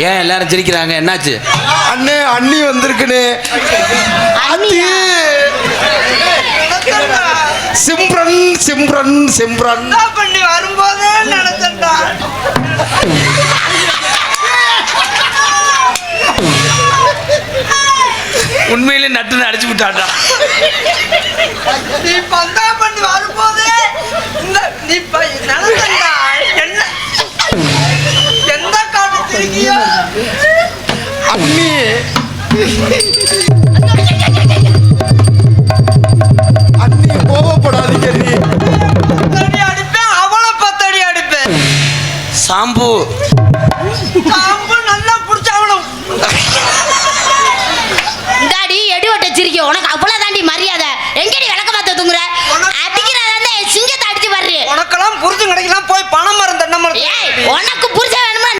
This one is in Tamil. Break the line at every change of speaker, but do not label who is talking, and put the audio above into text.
ஏன் எல்லாரும் சிரிக்கிறாங்க? என்னாச்சு?
அண்ணே அண்ணி வந்திருக்குனே
அத்தி.
சிம்ரன் சிம்ரன் சிம்ரன்.
பண்ணி வரும்போதே நினைச்சேன்டா
உண்மையிலே நட்டுன்னு அடிச்சு விட்டான்டா.
நீ பந்தா பண்ணி வரும்போதே இந்த நீ ப- நினைச்சேன்டா என்ன? எந்த காட்டு திருக்கியோ?
அம்மி அண்ணி கோவப்படாதீங்க நீ
அடிப்பேன் அவளை பத்தடி அடிப்பேன்.
சாம்பு.
சாம்பு நல்லா பிடிச்ச அவளும்
இந்தாடி எடி ஒட்ட சிரிக்க உனக்கு அவ்வளவு